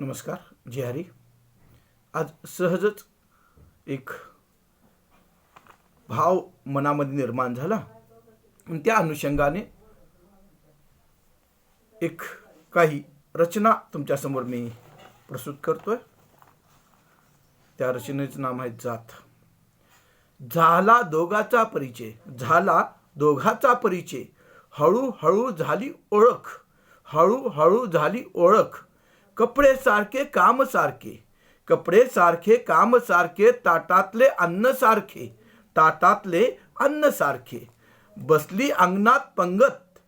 नमस्कार जय हरी. आज सहजच एक भाव मनामध्ये निर्माण झाला. आणि त्या अनुषंगाने एक काही रचना तुमच्यासमोर मी प्रस्तुत करतोय. त्या रचनेचं नाव आहे जात. झाला दोघाचा परिचय झाला दोघाचा परिचय. हळूहळू झाली ओळख हळूहळू झाली ओळख. कपडे सारखे काम सारखे. कपडे सारखे काम सारखे ताटातले अन्न सारखे. ताटातले अन्न सारखे. बसली अंगणात पंगत.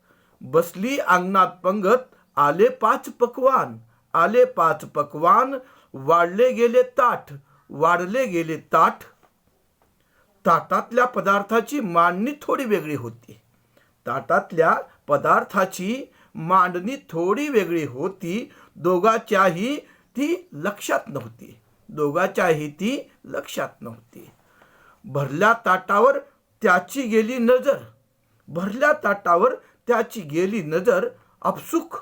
बसली अंगणात पंगत आले पाच पकवान. आले पाच पकवान वाढले गेले ताट. वाढले गेले ताट. ताटातल्या पदार्थाची मांडणी थोडी वेगळी होती. ताटातल्या पदार्थाची मांडणी थोडी वेगळी होती. दोघाच्याही ती लक्षात नव्हती. दोघाच्याही ती लक्षात नव्हती. भरल्या ताटावर त्याची गेली नजर. भरल्या ताटावर त्याची गेली नजर. आपसुक.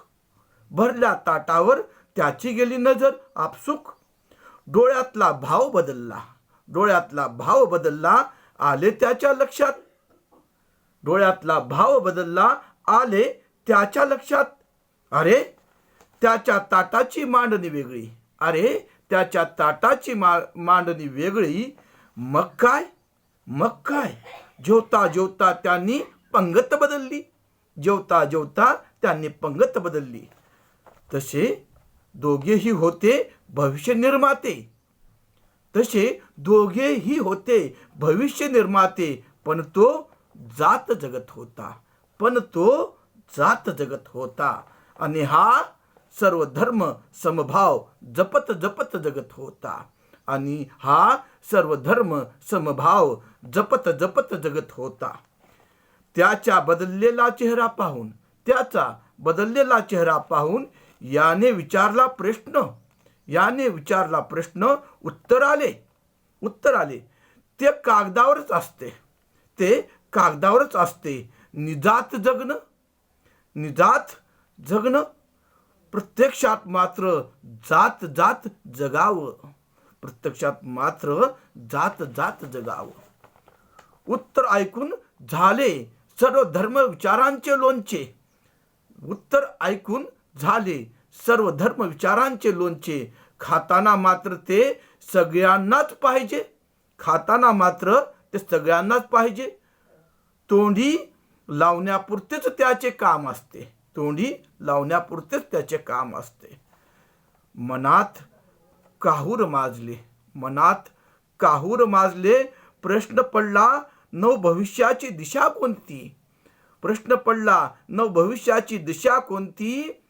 भरल्या ताटावर त्याची गेली नजर. आपसुक. डोळ्यातला भाव बदलला. डोळ्यातला भाव बदलला आले त्याच्या लक्षात. डोळ्यातला भाव बदलला आले त्याच्या लक्षात? अरे त्याच्या ताटाची मांडणी वेगळी. अरे त्याच्या ताटाची मा मांडणी वेगळी. मग काय? मग काय? जेवता जेवता त्यांनी पंगत बदलली. जेवता जेवता त्यांनी पंगत बदलली. तसे दोघेही होते भविष्य निर्माते. तसे दोघेही होते भविष्य निर्माते. पण तो जात जगत होता. पण तो जात जगत होता आणि हा सर्व धर्म समभाव जपत जपत जगत होता. आणि हा सर्व धर्म समभाव जपत जपत जगत होता. त्याच्या बदललेला चेहरा पाहून त्याचा बदललेला चेहरा पाहून याने विचारला प्रश्न. याने विचारला प्रश्न उत्तर आले. उत्तर आले. ते कागदावरच असते. ते कागदावरच असते. निजात जगणं निजात जगणं. प्रत्यक्षात मात्र जात जात जगावं. प्रत्यक्षात मात्र जात जात जगावं. उत्तर ऐकून झाले सर्व धर्म विचारांचे लोणचे. उत्तर ऐकून झाले सर्व धर्म विचारांचे लोणचे. खाताना मात्र ते सगळ्यांनाच पाहिजे. खाताना मात्र ते सगळ्यांनाच पाहिजे. तोंडी लावण्यापुरतेच त्याचे काम असते. तोंडी लावण्यापुरतेच त्याचे काम असते. मनात काहूर माजले. मनात काहूर माजले. प्रश्न पडला नव भविष्याची दिशा कोणती? प्रश्न पडला नव भविष्याची दिशा कोणती?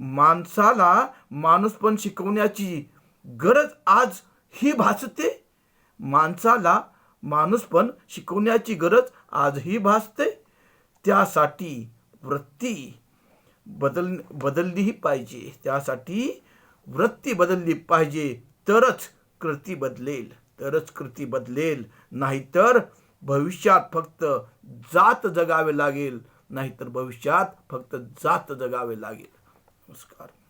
माणसाला माणूसपण शिकवण्याची गरज आज ही भासते. माणसाला माणूसपण शिकवण्याची गरज आजही भासते. त्यासाठी वृत्ती बदल बदललीही पाहिजे. त्यासाठी वृत्ती बदलली पाहिजे. तरच कृती बदलेल. तरच कृती बदलेल. नाहीतर भविष्यात फक्त जात जगावे लागेल. नाहीतर भविष्यात फक्त जात जगावे लागेल. नमस्कार.